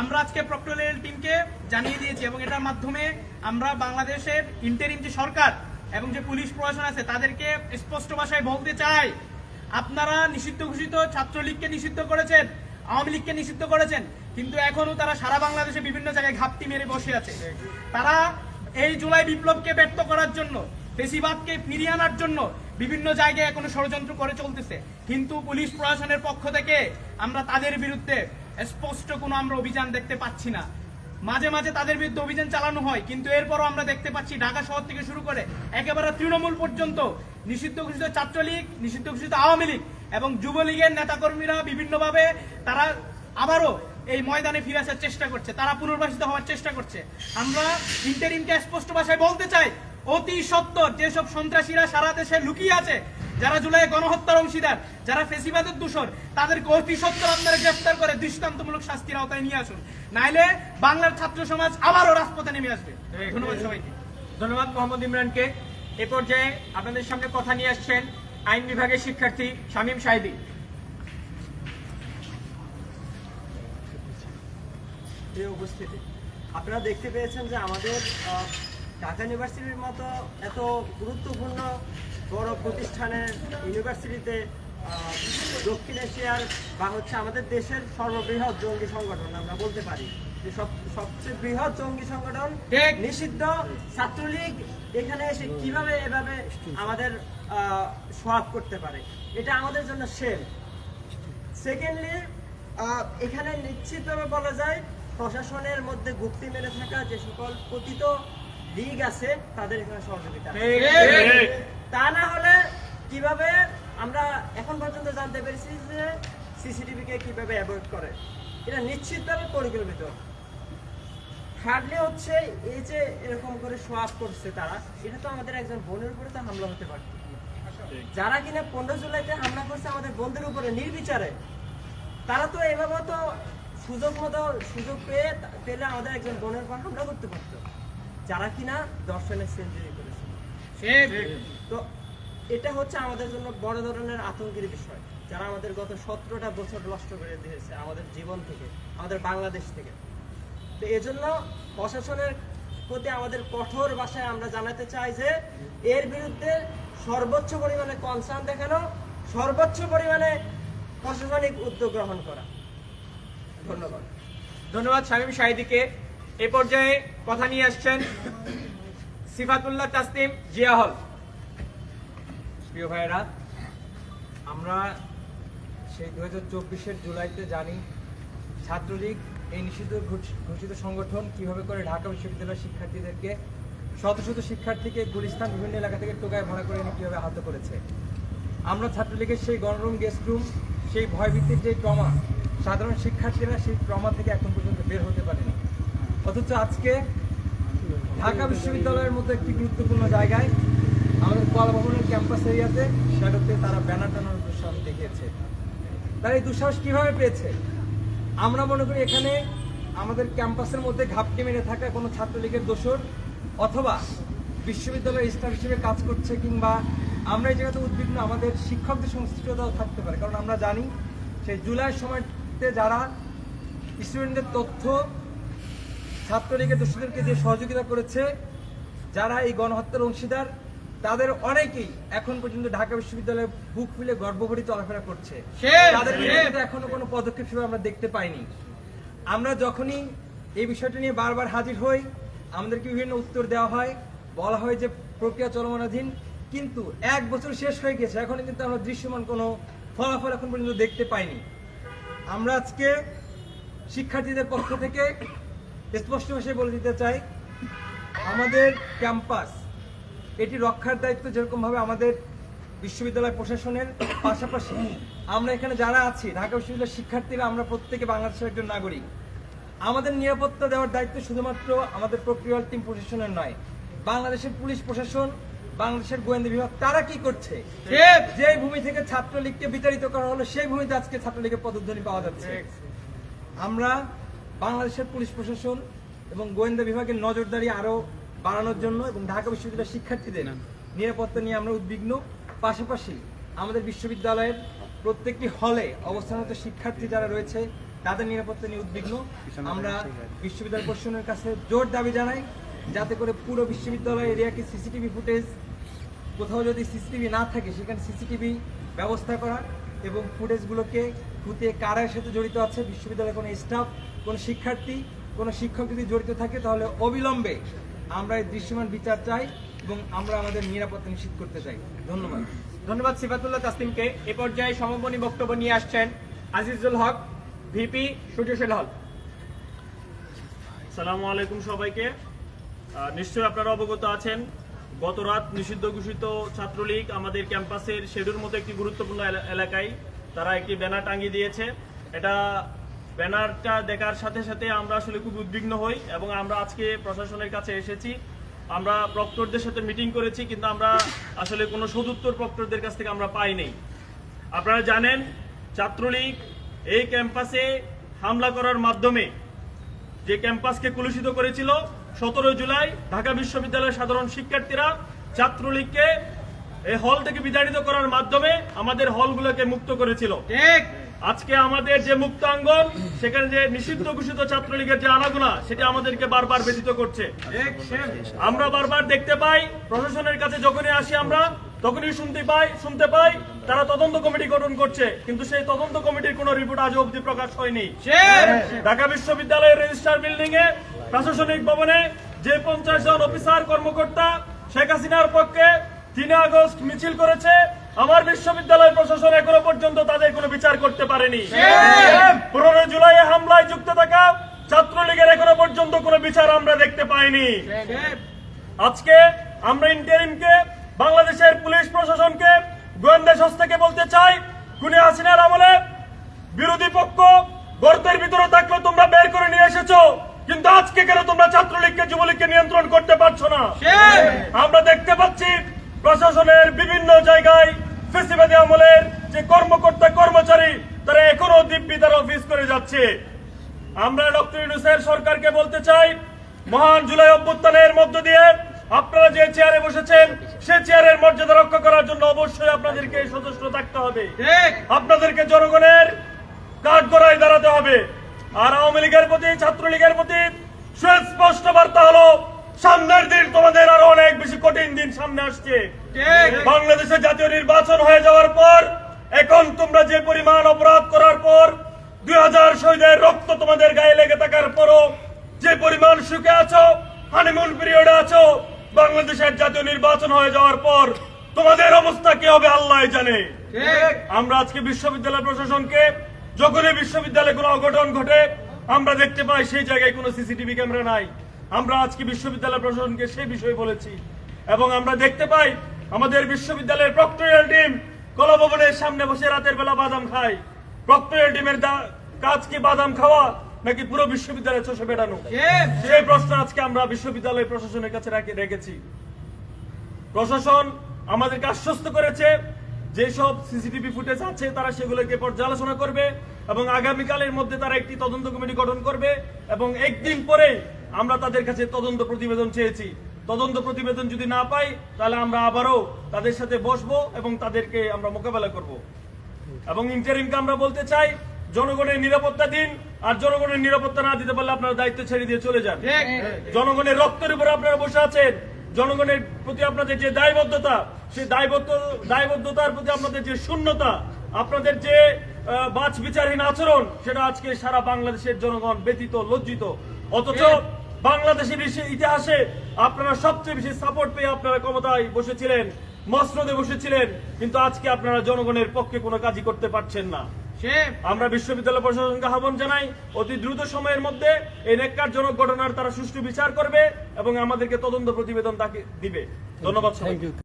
আমরা আজকে প্রক্টোরিয়াল টিমকে জানিয়ে দিয়েছি এবং এটার মাধ্যমে আমরা বাংলাদেশের ইন্টারিম যে সরকার এবং যে পুলিশ প্রশাসন আছে, তাদেরকে স্পষ্ট ভাষায় বলতে চাই। আপনারা নিষিদ্ধ ঘোষিত ছাত্রলীগকে নিষিদ্ধ করেছেন, আওয়ামী লীগকে নিষিদ্ধ করেছেন, কিন্তু এখনও তারা সারা বাংলাদেশে বিভিন্ন জায়গায় ঘাপটি মেরে বসে আছে। তারা এই জুলাই বিপ্লবকে ব্যর্থ করার জন্য, ফেসিবাদকে ফিরিয়ে আনার জন্য বিভিন্ন জায়গায় এখনও ষড়যন্ত্র করে চলতেছে। কিন্তু পুলিশ প্রশাসনের পক্ষ থেকে আমরা তাদের বিরুদ্ধে স্পষ্ট কোনো আমরা অভিযান দেখতে পাচ্ছি না। মাঝে মাঝে তাদের বিরুদ্ধে অভিযান চালানো হয়, কিন্তু এরপরও আমরা দেখতে পাচ্ছি ঢাকা শহর থেকে শুরু করে একেবারে তৃণমূল পর্যন্ত নিষিদ্ধ ঘোষিত ছাত্রলীগ, নিষিদ্ধ ঘোষিত আওয়ামী লীগ এবং যুবলীগের নেতাকর্মীরা বিভিন্নভাবে তারা আবারও এই ময়দানে ফিরে আসার চেষ্টা করছে, তারা পুনর্বাসিত হওয়ার চেষ্টা করছে। আমরা ইন্টারিমকে স্পষ্ট ভাষায় বলতে চাই, অতি সত্তর যেসব সন্ত্রাসীরা সারা দেশে লুকিয়ে আছে যারা জুলাই গণহত্যার অংশীদার যারা ফেসিবাদের দূষর তাদেরকে অতি সত্তর আপনারা গ্রেফতার করে দৃষ্টান্তমূলক শাস্তির আওতায় নিয়ে আসুন। নাইলে বাংলার ছাত্র সমাজ আবারও রাজপথে নেমে আসবে। ধন্যবাদ সবাইকে। ধন্যবাদ মোহাম্মদ ইমরানকে। এ পর্যায়ে আপনাদের সামনে কথা নিয়ে আসছেন আইন বিভাগের শিক্ষার্থী শামীম সাহেদী উপস্থিতি। আপনারা দেখতে পেয়েছেন যে আমাদের আহ, ঢাকা ইউনিভার্সিটির মতো এত গুরুত্বপূর্ণ বড় প্রতিষ্ঠানের ইউনিভার্সিটিতে দক্ষিণ এশিয়ার বা হচ্ছে আমাদের দেশের সর্ববৃহৎ জঙ্গি সংগঠন আমরা বলতে পারি। যে সব সবচেয়ে বৃহৎ জঙ্গি সংগঠন নিষিদ্ধ। ছাত্রলীগ এখানে এসে কীভাবে এভাবে আমাদের সোয়াব করতে পারে? এটা আমাদের জন্য সেম সেকেন্ডলি এখানে নিশ্চিতভাবে বলা যায় প্রশাসনের মধ্যে গুপ্তি মেরে থাকা যে সকল পতিত লীগ আছে তাদের এখানে সহযোগিতা তা না হলে কীভাবে আমরা এখন পর্যন্ত জানতে পেরেছি যে সিসিটিভি কে কীভাবে অ্যাভয়েড করে? এটা নিশ্চিতভাবে পরিকল্পিত। থার্ডলি হচ্ছে এই যে এরকম করে সোয়াব করছে তারা এটা তো আমাদের একজন বোনের উপরে তো হামলা হতে পারত যারা কিনা পনেরো জুলাইতে হামলা করছে আমাদের বন্ধুর উপরে নির্বিচারে তারা তো এভাবে তো সুযোগ মতো সুযোগ পেয়ে পেলে আমাদের একজন বোনের উপর হামলা করতে পারতো। যারা কিনা দর্শনের সেঞ্চুরি করেছে। তো এটা হচ্ছে আমাদের জন্য বড় ধরনের আতঙ্কের বিষয়। যারা আমাদের গত সতেরোটা বছর নষ্ট করে দিয়েছে আমাদের জীবন থেকে আমাদের বাংলাদেশ থেকে। তো এজন্য প্রশাসনের প্রতি আমাদের কঠোর ভাষায় আমরা জানাতে চাই যে এর বিরুদ্ধে সর্বোচ্চ পরিমাণে কনসার্ন দেখানো সর্বোচ্চ পরিমাণে প্রশাসনিক উদ্যোগ গ্রহণ করা। ধন্যবাদ। ধন্যবাদ স্বামী সাহেদীকে। এ পর্যায়ে কথা নিয়ে আসছেন সিফাতুল্লাহ তাসলিম জিয়া হল। প্রিয় ভাইয়েরা, আমরা সেই দু হাজার চব্বিশের জুলাইতে জানি ছাত্রলীগ এই নিষিদ্ধ ঘোষ- ঘোষিত সংগঠন কীভাবে করে ঢাকা বিশ্ববিদ্যালয়ের শিক্ষার্থীদেরকে শত শত শিক্ষার্থীকে গুলিস্তান বিভিন্ন এলাকা থেকে টোকায় ভাড়া করে এনে কীভাবে আহত করেছে। আমরা ছাত্রলীগের সেই গণরুম গেস্ট রুম, সেই ভয়ভীতির যে ট্রমা, সাধারণ শিক্ষার্থীরা সেই ট্রমা থেকে এখন পর্যন্ত বের হতে পারেনি। অথচ আজকে ঢাকা বিশ্ববিদ্যালয়ের মতো একটি গুরুত্বপূর্ণ জায়গায় আমাদের কলা ভবনের ক্যাম্পাস এরিয়াতে শ্যাডোতে তারা ব্যানার টানানোর দুঃসাহস দেখিয়েছে। তারা এই দুঃসাহস কীভাবে পেয়েছে? আমরা মনে করি এখানে আমাদের ক্যাম্পাসের মধ্যে ঘাপটি মেরে থাকা কোনো ছাত্রলীগের দোষর অথবা বিশ্ববিদ্যালয়ের স্টাফ হিসেবে কাজ করছে কিংবা আমরা এই জায়গাতে উদ্বিগ্ন, আমাদের শিক্ষকদের সংশ্লিষ্টতাও থাকতে পারে। কারণ আমরা জানি সেই জুলাই সময়তে যারা স্টুডেন্টদের তথ্য ছাত্রলীগের দোষীদেরকে যে সহযোগিতা করেছে। যারা এই গণহত্যার অংশীদার তাদের অনেকেই এখন পর্যন্ত ঢাকা বিশ্ববিদ্যালয়ে বুক ফুলে গর্বভরি চলাফেরা করছে। তাদের বিরুদ্ধে এখনও কোনো পদক্ষেপ হিসেবে আমরা দেখতে পাইনি। আমরা যখনই এই বিষয়টা নিয়ে বারবার হাজির হই আমাদেরকে বিভিন্ন উত্তর দেওয়া হয় বলা হয় যে প্রক্রিয়া চলমানাধীন কিন্তু এক বছর শেষ হয়ে গেছে এখনও কিন্তু আমরা দৃশ্যমান কোনো ফলাফল এখন পর্যন্ত দেখতে পাইনি। আমরা আজকে শিক্ষার্থীদের পক্ষ থেকে স্পষ্ট ভাষায় বলে দিতে চাই আমাদের ক্যাম্পাস এটি রক্ষার দায়িত্ব যেরকমভাবে আমাদের বিশ্ববিদ্যালয় প্রশাসনের পাশাপাশি আমরা এখানে যারা আছি ঢাকা বিশ্ববিদ্যালয়ের শিক্ষার্থীরা আমরা প্রত্যেকে বাংলাদেশের একজন নাগরিক। আমাদের নিরাপত্তা দেওয়ার দায়িত্ব শুধুমাত্র আমাদের প্রক্রিয়াল টিম প্রশাসনের নয় বাংলাদেশের পুলিশ প্রশাসন বাংলাদেশের গোয়েন্দা বিভাগ তারা কি করছে। যে ভূমি থেকে ছাত্রলীগকে বিতাড়িত করা হলো সেই ভূমিতে আজকে ছাত্রলীগের পদধ্বনি পাওয়া যাচ্ছে। আমরা বাংলাদেশের পুলিশ প্রশাসন এবং গোয়েন্দা বিভাগের নজরদারি আরও বাড়ানোর জন্য এবং ঢাকা বিশ্ববিদ্যালয়ের শিক্ষার্থীদের নিরাপত্তা নিয়ে আমরা উদ্বিগ্ন। পাশাপাশি আমাদের বিশ্ববিদ্যালয়ের প্রত্যেকটি হলে অবস্থানরত শিক্ষার্থী যারা রয়েছে তাদের নিরাপত্তা নিয়ে উদ্বিগ্ন। আমরা বিশ্ববিদ্যালয় প্রশাসনের কাছে জোর দাবি জানাই যাতে করে পুরো বিশ্ববিদ্যালয় এরিয়াকে সিসিটিভি ফুটেজ কোথাও যদি সিসিটিভি না থাকে সেখানে সিসিটিভি ব্যবস্থা করা এবং ফুটেজগুলোকে খুঁতে কারা সাথে জড়িত আছে বিশ্ববিদ্যালয়ের কোনো স্টাফ কোনো শিক্ষার্থী কোনো শিক্ষক যদি জড়িত থাকে তাহলে অবিলম্বে আমরা এই দৃশ্যমান বিচার চাই এবং আমরা আমাদের নিরাপত্তা নিশ্চিত করতে চাই। ধন্যবাদ। ধন্যবাদ সিফাতুল্লাহ তাসলিমকে। এ পর্যায়ে সমাপনী বক্তব্য নিয়ে আসছেন আজিজুল হক ভিপি সূর্যশীল হল সালামু আলাইকুম সবাইকে। নিশ্চয়ই আপনারা অবগত আছেন গত রাত নিষিদ্ধ ঘোষিত ছাত্রলীগ আমাদের ক্যাম্পাসের শেডুর মতো একটি গুরুত্বপূর্ণ এলাকায় তারা একটি ব্যানার টাঙিয়ে দিয়েছে। এটা ব্যানারটা দেখার সাথে সাথে আমরা আসলে খুব উদ্বিগ্ন হই এবং আমরা আজকে প্রশাসনের কাছে এসেছি। আমরা প্রক্টরদের সাথে মিটিং করেছি, কিন্তু আমরা আসলে কোনো সদুত্তর প্রক্টরদের কাছ থেকে আমরা পাই পাইনি আপনারা জানেন, ছাত্রলীগ এই ক্যাম্পাসে হামলা করার মাধ্যমে যে ক্যাম্পাসকে কলুষিত করেছিল সতেরো জুলাই ঢাকা বিশ্ববিদ্যালয়ের সাধারণ শিক্ষার্থীরা ছাত্রলীগকে এই হল থেকে বিতাড়িত করার মাধ্যমে আমাদের হলগুলোকে মুক্ত করেছিল। ঠিক। আজকে আমাদের যে মুক্তাঙ্গন, সেখানে যে নিষিদ্ধ ঘোষিত ছাত্রলীগের যে আনাগোনা, সেটা আমাদেরকে বারবার ব্যথিত করছে। আমরা বারবার দেখতে পাই, প্রশাসনের কাছে যখনই আসি আমরা, তখনই শুনতে পাই শুনতে পাই, তারা তদন্ত কমিটি গঠন করছে, কিন্তু সেই তদন্ত কমিটির কোনো রিপোর্ট আজ অবধি প্রকাশ হয়নি। ঢাকা বিশ্ববিদ্যালয়ের রেজিস্ট্রার বিল্ডিং এ প্রশাসনিক ভবনে যে পঞ্চাশ জন অফিসার, কর্মকর্তা, শেখ হাসিনার পক্ষে তিন আগস্ট মিছিল করেছে আমার বিশ্ববিদ্যালয় প্রশাসন এখনও পর্যন্ত তাদের কোনো বিচার করতে পারেনি। পনেরো জুলাই হামলায় যুক্ত থাকা ছাত্রলীগের এখনও পর্যন্ত কোনো বিচার আমরা দেখতে পাইনি। আজকে আমরা ইন্টারিমকে বাংলাদেশের পুলিশ প্রশাসনকে গোয়েন্দা সংস্থাকে বলতে চাই খুনি হাসিনার আমলে বিরোধী পক্ষ গর্তের ভিতরে থাকলে তোমরা বের করে নিয়ে এসেছ কিন্তু আজকে কেন তোমরা ছাত্রলীগকে যুবলীগকে নিয়ন্ত্রণ করতে পারছ না? আমরা দেখতে পাচ্ছি প্রশাসনের বিভিন্ন জায়গায় ফেসিবাদী আমলের যে কর্মকর্তা কর্মচারী তারা এখনও দিব্যি তারা অফিস করে যাচ্ছে। আমরা ডক্টর ইউনুসের সরকারকে বলতে চাই মহান জুলাই অভ্যুত্থানের মধ্য দিয়ে আপনারা যে চেয়ারে বসেছেন সে চেয়ারের মর্যাদা রক্ষা করার জন্য অবশ্যই আপনাদেরকে সচেষ্ট থাকতে হবে। আপনাদেরকে জনগণের কাঠগড়ায় দাঁড়াতে হবে। আর আওয়ামী লীগের প্রতি ছাত্রলীগের প্রতি সুস্পষ্ট বার্তা হলো সামনের দিন তোমাদের আরও অনেক বেশি কঠিন দিন সামনে আসছে। বাংলাদেশে জাতীয় নির্বাচন হয়ে যাওয়ার পর এখন তোমরা যে পরিমাণ অপরাধ করার পর দুই হাজার শহীদের রক্ত তোমাদের গায়ে লেগে থাকার পরও যে পরিমাণ সুখে আছো হানিমুন পিরিয়ডে আছো বাংলাদেশের জাতীয় নির্বাচন হয়ে যাওয়ার পর তোমাদের অবস্থা কি হবে আল্লাহ জানে। আমরা আজকে বিশ্ববিদ্যালয় প্রশাসনকে যখনই বিশ্ববিদ্যালয়ে কোনো অঘটন ঘটে আমরা দেখতে পাই সেই জায়গায় কোনো সিসিটিভি ক্যামেরা নাই। আমরা আজকে বিশ্ববিদ্যালয় প্রশাসনকে সেই বিষয়ে বলেছি। এবং আমরা দেখতে পাই আমাদের বিশ্ববিদ্যালয়ের প্রক্টোরিয়াল টিম কলাভবনের সামনে বসে রাতের বেলা বাদাম খায়। প্রক্টোরিয়াল টিমের কাজ কি বাদাম খাওয়া নাকি পুরো বিশ্ববিদ্যালয়ে চষে বেড়ানো? সেই প্রশ্ন আজকে আমরা বিশ্ববিদ্যালয় প্রশাসনের কাছে রাখি- রেখেছি। প্রশাসন আমাদেরকে আশ্বস্ত করেছে যেসব সিসিটিভি ফুটেজ আছে তারা সেগুলোকে পর্যালোচনা করবে এবং আগামীকালের মধ্যে তারা একটি তদন্ত কমিটি গঠন করবে এবং একদিন পরে আমরা তাদের কাছে তদন্ত প্রতিবেদন চেয়েছি। তদন্ত প্রতিবেদন যদি না পাই তাহলে আমরা আবারও তাদের সাথে বসবো এবং তাদেরকে আমরা মোকাবেলা করব। এবং ইন্টারিমকে আমরা বলতে চাই জনগণের নিরাপত্তা দিন আর জনগণের নিরাপত্তা না দিতে পারলে আপনারা দায়িত্ব ছেড়ে দিয়ে চলে যান। জনগণের রক্তের উপর আপনারা বসে আছেন। জনগণের প্রতি আপনাদের যে দায়বদ্ধতা সেই দায়বদ্ধ দায়বদ্ধতার প্রতি আপনাদের যে শূন্যতা আপনাদের যে বাছ বিচারহীন আচরণ সেটা আজকে সারা বাংলাদেশের জনগণ ব্যতীত লজ্জিত। অথচ বাংলাদেশের ইতিহাসে আপনারা সবচেয়ে বেশি সাপোর্ট পেয়ে আপনারা ক্ষমতায় বসেছিলেন মসনদে বসেছিলেন কিন্তু আজকে আপনারা জনগণের পক্ষে কোনো কাজই করতে পারছেন না। আমরা বিশ্ববিদ্যালয় প্রশাসনকে আহ্বান জানাই অতি দ্রুত সময়ের মধ্যে এই নেককারজনক ঘটনার তারা সুষ্ঠু বিচার করবে এবং আমাদেরকে তদন্ত প্রতিবেদন তাকে দিবে। ধন্যবাদ সবাইকে।